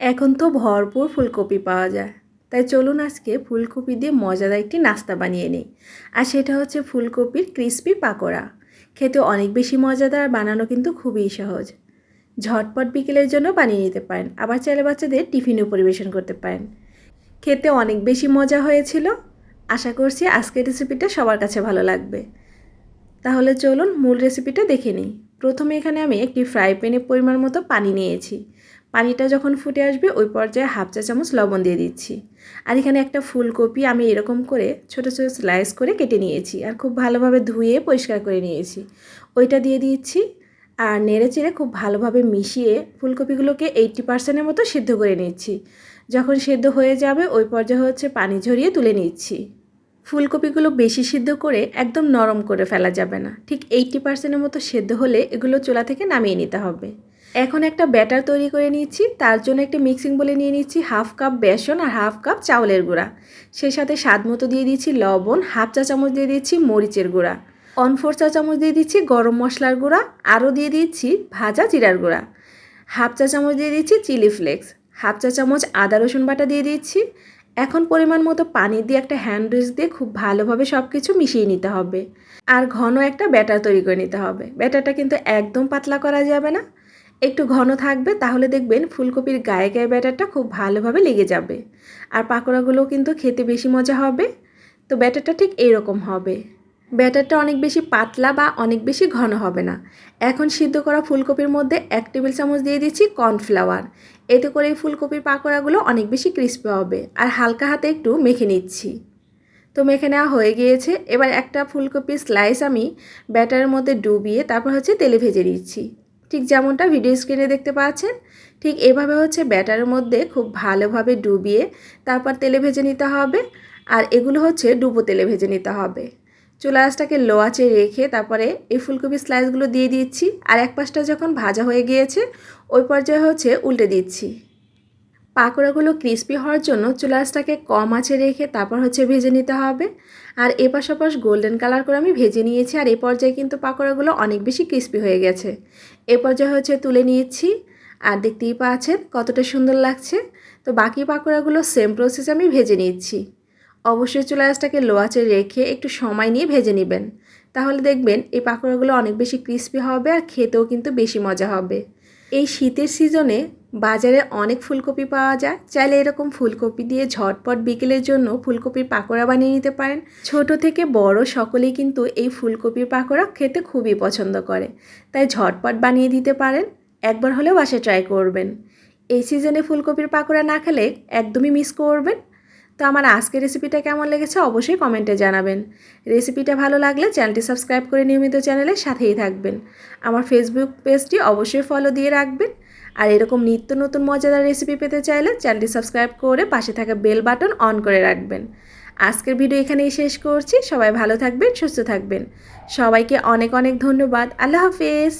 এখন তো ভরপুর ফুলকপি পাওয়া যায়। তাই চলুন আজকে ফুলকপি দিয়ে মজাদার একটি নাস্তা বানিয়ে নিই। আর সেটা হচ্ছে ফুলকপির ক্রিস্পি পাকোড়া। খেতে অনেক বেশি মজাদার, বানানো কিন্তু খুবই সহজ। ঝটপট বিকেলের জন্য বানিয়ে নিতে পারেন। আবার চাইলে বাচ্চাদের টিফিনেও পরিবেশন করতে পারেন। খেতে অনেক বেশি মজা হয়েছিল। আশা করছি আজকের রেসিপিটা সবার কাছে ভালো লাগবে। তাহলে চলুন মূল রেসিপিটা দেখে নিই। প্রথমে এখানে আমি একটি ফ্রাই প্যানে পরিমাণ মতো পানি নিয়েছি। পানিটা যখন ফুটে আসবে, ওই পর্যায়ে হাফ চা চামচ লবণ দিয়ে দিচ্ছি। আর এখানে একটা ফুলকপি আমি এরকম করে ছোটো ছোটো স্লাইস করে কেটে নিয়েছি আর খুব ভালোভাবে ধুয়ে পরিষ্কার করে নিয়েছি। ওইটা দিয়ে দিচ্ছি আর নেড়ে চেড়ে খুব ভালোভাবে মিশিয়ে ফুলকপিগুলোকে এইটটি পার্সেন্টের মতো সিদ্ধ করে নিচ্ছি। যখন সিদ্ধ হয়ে যাবে, ওই পর্যায়ে হচ্ছে পানি ঝরিয়ে তুলে নিচ্ছি। ফুলকপিগুলো বেশি সিদ্ধ করে একদম নরম করে ফেলা যাবে না। ঠিক এইটটি পার্সেন্টের মতো সেদ্ধ হলে এগুলো চুলা থেকে নামিয়ে নিতে হবে। এখন একটা ব্যাটার তৈরি করে নিচ্ছি, তার জন্য একটি মিক্সিং বলে নিয়ে নিচ্ছি হাফ কাপ বেসন আর হাফ কাপ চাউলের গুঁড়া। সেই সাথে স্বাদ মতো দিয়ে দিচ্ছি লবণ, হাফ চা চামচ দিয়ে দিচ্ছি মরিচের গুঁড়া। অন ফোর চা চামচ দিয়ে দিচ্ছি গরম মশলার গুঁড়া, আরও দিয়ে দিচ্ছি ভাজা জিরার গুঁড়া। হাফ চা চামচ দিয়ে দিচ্ছি চিলি ফ্লেক্স, হাফ চা চামচ আদা রসুন বাটা দিয়ে দিচ্ছি। এখন পরিমাণ মতো পানি দিয়ে একটা হ্যান্ড উইচ দিয়ে খুব ভালোভাবে সব কিছু মিশিয়ে নিতে হবে। আর ঘন একটা ব্যাটার তৈরি করে নিতে হবে। ব্যাটারটা কিন্তু একদম পাতলা করা যাবে না। একটু ঘন থাকবে, তাহলে দেখবেন ফুলকপির গায়ে গায়ে ব্যাটারটা খুব ভালোভাবে লেগে যাবে। আর পাকোড়াগুলোও কিন্তু খেতে বেশি মজা হবে। তো ব্যাটারটা ঠিক এরকম হবে। ব্যাটারটা অনেক বেশি পাতলা বা অনেক বেশি ঘন হবে না। এখন সিদ্ধ করা ফুলকপির মধ্যে এক টেবিল চামচ দিয়ে দিচ্ছি কর্নফ্লাওয়ার। এতে করে এই ফুলকপির পাকোড়াগুলো অনেক বেশি ক্রিস্পি হবে। আর হালকা হাতে একটু মেখে নিচ্ছি। তো মেখে নেওয়া হয়ে গিয়েছে। এবার একটা ফুলকপির স্লাইস আমি ব্যাটারের মধ্যে ডুবিয়ে তারপর হচ্ছে তেলে ভেজে দিচ্ছি ঠিক যেমনটা ভিডিও স্ক্রিনে দেখতে পাচ্ছেন, ঠিক এভাবে হচ্ছে ব্যাটারের মধ্যে খুব ভালোভাবে ডুবিয়ে তারপর তেলে ভেজে নিতে হবে আর এগুলো হচ্ছে ডুবো তেলে ভেজে নিতে হবে। চুলা আঁচটাকে লো আঁচে রেখে তারপরে এই ফুলকপি স্লাইসগুলো দিয়ে দিচ্ছি আর এক পাশটা যখন ভাজা হয়ে গিয়েছে, ওই পর্যায়ে হচ্ছে উল্টে দিচ্ছি। পাকোড়াগুলো ক্রিস্পি হওয়ার জন্য চুলা আঁচটাকে কম আঁচে রেখে তারপর হচ্ছে ভেজে নিতে হবে। আর এপাশ গোল্ডেন কালার করে আমি ভেজে নিয়েছি আর এ পর্যায়ে কিন্তু পাকোড়াগুলো অনেক বেশি ক্রিস্পি হয়ে গেছে। এ পর্যায়ে হচ্ছে তুলে নিয়েছি আর দেখতেই পাচ্ছেন কতটা সুন্দর লাগছে। তো বাকি পাকোড়াগুলো সেম প্রসেস আমি ভেজে নিচ্ছি। অবশ্যই চুলা আঁচটাকে লো রেখে একটু সময় নিয়ে ভেজে নেবেন। তাহলে দেখবেন এই পাকোড়াগুলো অনেক বেশি ক্রিস্পি হবে আর খেতেও কিন্তু বেশি মজা হবে। এই শীতের সিজনে বাজারে অনেক ফুলকপি পাওয়া যায়। চাইলে এরকম ফুলকপি দিয়ে ঝটপট বিকেলের জন্য ফুলকপির পাকোড়া বানিয়ে নিতে পারেন। ছোট থেকে বড় সকলেই কিন্তু এই ফুলকপির পাকোড়া খেতে খুবই পছন্দ করে। তাই ঝটপট বানিয়ে দিতে পারেন। একবার হলেও বাসায় ট্রাই করবেন। এই সিজনে ফুলকপির পাকোড়া না খেলে একদমই মিস করবেন। তো আমার আজকের রেসিপিটা কেমন লেগেছে অবশ্যই কমেন্টে জানাবেন। রেসিপিটা ভালো লাগলে চ্যানেলটি সাবস্ক্রাইব করে নিয়মিত চ্যানেলের সাথেই থাকবেন। আমার ফেসবুক পেজটি অবশ্যই ফলো দিয়ে রাখবেন। আর এরকম নিত্য নতুন মজাদার রেসিপি পেতে চাইলে চ্যানেলটি সাবস্ক্রাইব করে পাশে থাকা বেল বাটন অন করে রাখবেন। আজকের ভিডিও এখানেই শেষ করছি। সবাই ভালো থাকবেন, সুস্থ থাকবেন। সবাইকে অনেক অনেক ধন্যবাদ। আল্লাহ হাফেজ।